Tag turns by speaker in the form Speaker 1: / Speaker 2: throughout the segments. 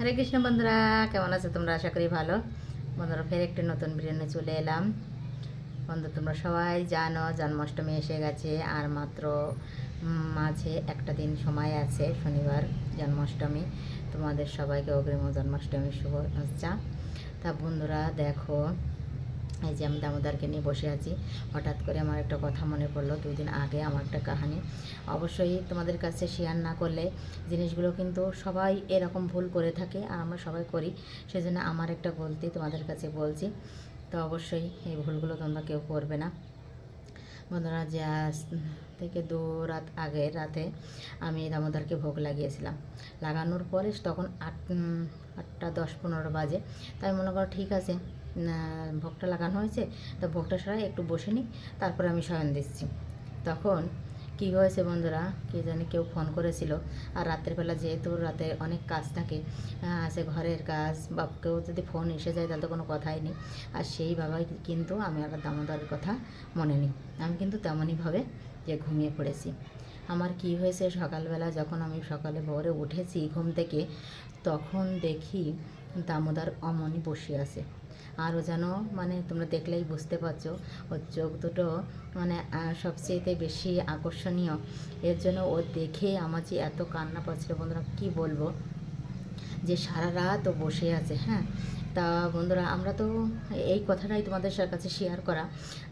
Speaker 1: হরে কৃষ্ণ বন্ধুরা, কেমন আছো তোমরা? আশা করি ভালো। বন্ধুরা, ফের একটি নতুন বিরিয়ানি চলে এলাম। বন্ধু তোমরা সবাই জানো, জন্মাষ্টমী এসে গেছে, আর মাত্র মাঝে একটা দিন সময় আছে, শনিবার জন্মাষ্টমী। তোমাদের সবাইকে অগ্রিম জন্মাষ্টমীর শুভেচ্ছা। তা বন্ধুরা, দেখো এই যে আমি দামোদারকে নিয়ে বসে আছি, হঠাৎ করে আমার একটা কথা মনে পড়ল দুই দিন আগে আমার একটা কাহানি। অবশ্যই তোমাদের কাছে শেয়ার না করলে জিনিসগুলো কিন্তু সবাই এরকম ভুল করে থাকে আর আমরা সবাই করি, সেজন্য আমার একটা গলতি তোমাদের কাছে বলছি। তো অবশ্যই এই ভুলগুলো তোমরা কেউ করবে না। বন্ধুরা, যে থেকে দু রাত আগে রাতে আমি দামোদরকে ভোগ লাগিয়েছিলাম। লাগানোর পরে তখন আট আটটা দশ পনেরো বাজে। তাই মনে করো ঠিক আছে ভোগটা লাগানো হয়েছে, তো ভোগটা সরাই একটু বসে নিই, তারপরে আমি শয়ন দিচ্ছি। তখন কি হয়েছে বন্ধুরা, কে জানি কেউ ফোন করেছিল, আর রাতের বেলা যেহেতু রাতে অনেক কাজ থাকে আছে ঘরের কাজ বা কেউ যদি ফোন এসে যায় তাহলে তো কোনো কথাই নেই, আর সেইভাবে কিন্তু আমি আর দামোদরের কথা মনে নেই। আমি কিন্তু তেমনইভাবে যে ঘুমিয়ে পড়েছি। আমার কি হয়েছে, সকালবেলা যখন আমি সকালে ভোরে উঠেছি ঘুম থেকে, তখন দেখি দামোদর অমনি বসে আছে। আরও যেন মানে তোমরা দেখলেই বুঝতে পারছ ওর চোখ দুটো মানে আহ, সবচেয়েতে বেশি আকর্ষণীয়। এর জন্য ও দেখে আমার যে এত কান্না পাচ্ছিল বন্ধুরা কি বলব? যে সারা রাত ও বসে আছে হ্যাঁ? তা বন্ধুরা আমরা তো এই কথাটাই তোমাদের কাছে শেয়ার করা।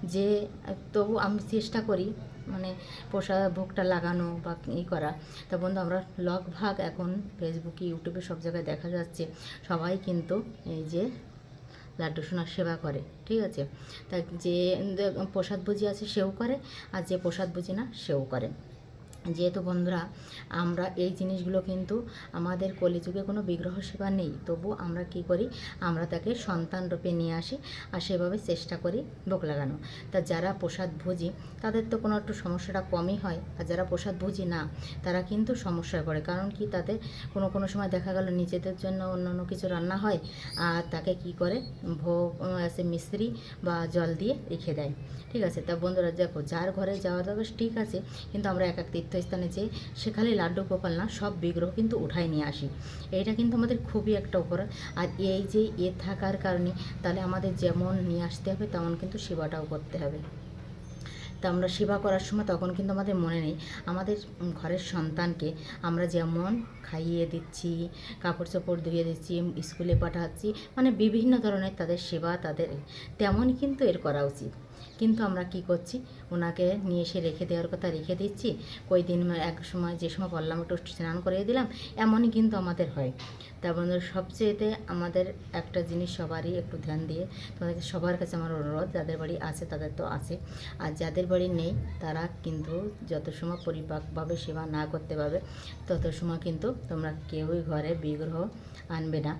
Speaker 1: যে তবু আমি চেষ্টা করি মানে পোষা ভোগটা লাগানো বা ই করা। তা বন্ধু আমরা লগ ভাগ এখন ফেসবুকে ইউটিউবে সব জায়গায় দেখা যাচ্ছে। সবাই কিন্তু এই যে লাড্ডু সোনার সেবা করে, ঠিক আছে? তা যে প্রসাদ বুঝি আছে সেও করে, আর যে প্রসাদ বুঝি না সেও করে। যেহেতু বন্ধুরা, আমরা এই জিনিসগুলো কিন্তু আমাদের কলিযুগে কোনো বিগ্রহ সেবা নেই। তবু আমরা কি করি? আমরা তাকে সন্তান রূপে নিয়ে আসি আর সেভাবে চেষ্টা করি ভোগ লাগানো। তা যারা প্রসাদ ভুজি, তাদের তো কোনো একটু সমস্যাটা কমই হয়। আর যারা প্রসাদ ভুজি না, তারা কিন্তু সমস্যায় পড়ে। কারণ কি? তাদের কোনো কোনো সময় দেখা গেল নিজেদের জন্য অন্য অন্য কিছু রান্না হয়, আর তাকে কি করে? ভোগ আছে মিস্ত্রি বা জল দিয়ে রেখে দেয়। ঠিক আছে? তা বন্ধুরা, দেখো, যার ঘরে যাওয়া যাবে ঠিক আছে। কিন্তু আমরা এক এক তীর্থস্থানে যেয়ে সেখানে লাড্ডু গোপাল না, সব বিগ্রহ কিন্তু উঠাই নিয়ে আসি। এইটা কিন্তু আমাদের খুবই একটা উপকার আর এই যে এ থাকার কারণে তাহলে আমাদের যেমন নিয়ে আসতে হবে, তেমন কিন্তু সেবাটাও করতে হবে। তা আমরা সেবা করার সময় তখন কিন্তু আমাদের মনে নেই। আমাদের ঘরের সন্তানকে আমরা যেমন খাইয়ে দিচ্ছি কাপড় চোপড় ধুয়ে দিচ্ছি, স্কুলে পাঠাচ্ছি মানে বিভিন্ন ধরনের তাদের সেবা তাদের, তেমন কিন্তু এর করা উচিত। কিন্তু আমরা কি করছি? ওনাকে নিয়ে এসে রেখে দেওয়ার কথা রেখে দিচ্ছি। কই দিন এক সময় যে সময় বললাম, একটু স্নান করিয়ে দিলাম, এমনই কিন্তু আমাদের হয়। তা সবচেয়েতে আমাদের একটা জিনিস সবারই একটু ধ্যান দিয়ে তোমাদের সবার কাছে আমার অনুরোধ, যাদের বাড়ি আছে তাদের তো আছে। আর যাদের বাড়ি নেই, তারা কিন্তু যত সময় পরিপাকভাবে সেবা না করতে পারবে, তত সময় কিন্তু তোমরা কেউই ঘরে বিগ্রহ আনবে না।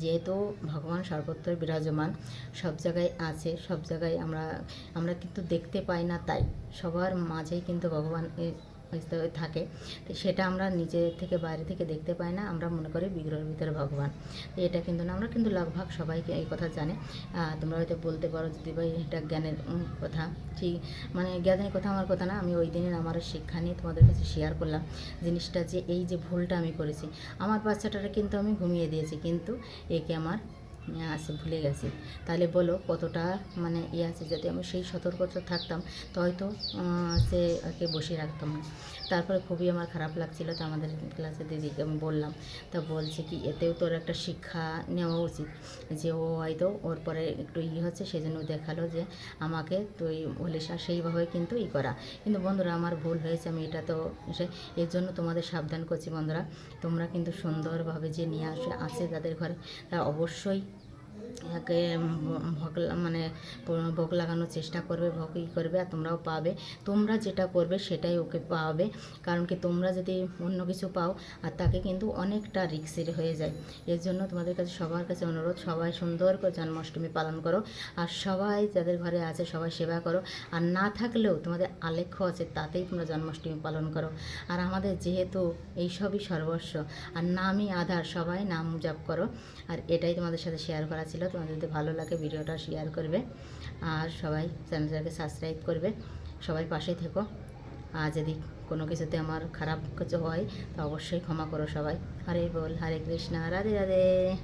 Speaker 1: যেহেতু ভগবান সর্বত্র বিরাজমান, সব জায়গায় আছে, সব জায়গায় আমরা আমরা কিন্তু দেখতে পাই না তাই। সবার মাঝেই কিন্তু ভগবান থাকে। তো সেটা আমরা নিজে থেকে বাইরে থেকে দেখতে পাই না, আমরা মনে করি বিগ্রহের ভিতরে ভগবান। তো এটা কিন্তু না, আমরা কিন্তু লগভাগ সবাইকে এই কথা জানে। তোমরা হয়তো বলতে পারো যদি ভাই এটা জ্ঞানের কথা। ঠিক মানে জ্ঞানের কথা আমার কথা না, আমি ওই দিনের আমার শিক্ষা নিয়ে তোমাদের কাছে শেয়ার করলাম। জিনিসটা যে এই যে ভুলটা আমি করেছি, আমার বাচ্চাটাকে কিন্তু আমি ঘুমিয়ে দিয়েছি, কিন্তু একে আমার আছে, ভুলে গেছি। তাহলে বলো কতটা মানে ইয়ে আছে, যদি আমি সেই সতর্কতা থাকতাম, তো হয়তো সে ওকে বসিয়ে রাখতাম না। তারপরে খুবই আমার খারাপ লাগছিল, তো আমাদের ক্লাসে দিদিকে আমি বললাম, তা বলছে কি, এতেও তোর একটা শিক্ষা নেওয়া উচিত। যে ও হয়তো ওর পরে একটু ই হচ্ছে, সেজন্য দেখাল যে আমাকে তুই বলিস, আর সেইভাবে কিন্তু ই করা। কিন্তু বন্ধুরা, আমার ভুল হয়েছে, আমি এটা তো সে, এর জন্য তোমাদের সাবধান করছি বন্ধুরা। তোমরা কিন্তু সুন্দরভাবে যে নিয়ে আসে, আছে যাদের ঘরে তারা অবশ্যই একে ভোগ মানে ভোগ লাগানোর চেষ্টা করবে, ভোগ ই করবে আর তোমরাও পাবে। তোমরা যেটা করবে সেটাই ওকে পাবে। কারণ কি তোমরা যদি অন্য কিছু পাও, আর তাকে কিন্তু অনেকটা রিক্সের হয়ে যায়। এর জন্য তোমাদের কাছে সবার কাছে অনুরোধ, সবাই সুন্দর করে জন্মাষ্টমী পালন করো। আর সবাই যাদের ঘরে আছে, সবাই সেবা করো। আর না থাকলেও তোমাদের আলেখ্য আছে, তাতেই তোমরা জন্মাষ্টমী পালন করো। আর আমাদের যেহেতু এইসবই সর্বস্ব, আর নামই আধার, সবাই নাম জপ করো। আর এটাই তোমাদের সাথে শেয়ার করা ছিল, তোমাদের যদি ভালো লাগে ভিডিওটা শেয়ার করবে। আর সবাই চ্যানেলটাকে সাবস্ক্রাইব করবে। সবাই পাশে থেকো। আর যদি কোনো কিছুতে আমার খারাপ কিছু হয়, তা অবশ্যই ক্ষমা করো সবাই। হরে বল, হরে কৃষ্ণ, রাধে রাধে।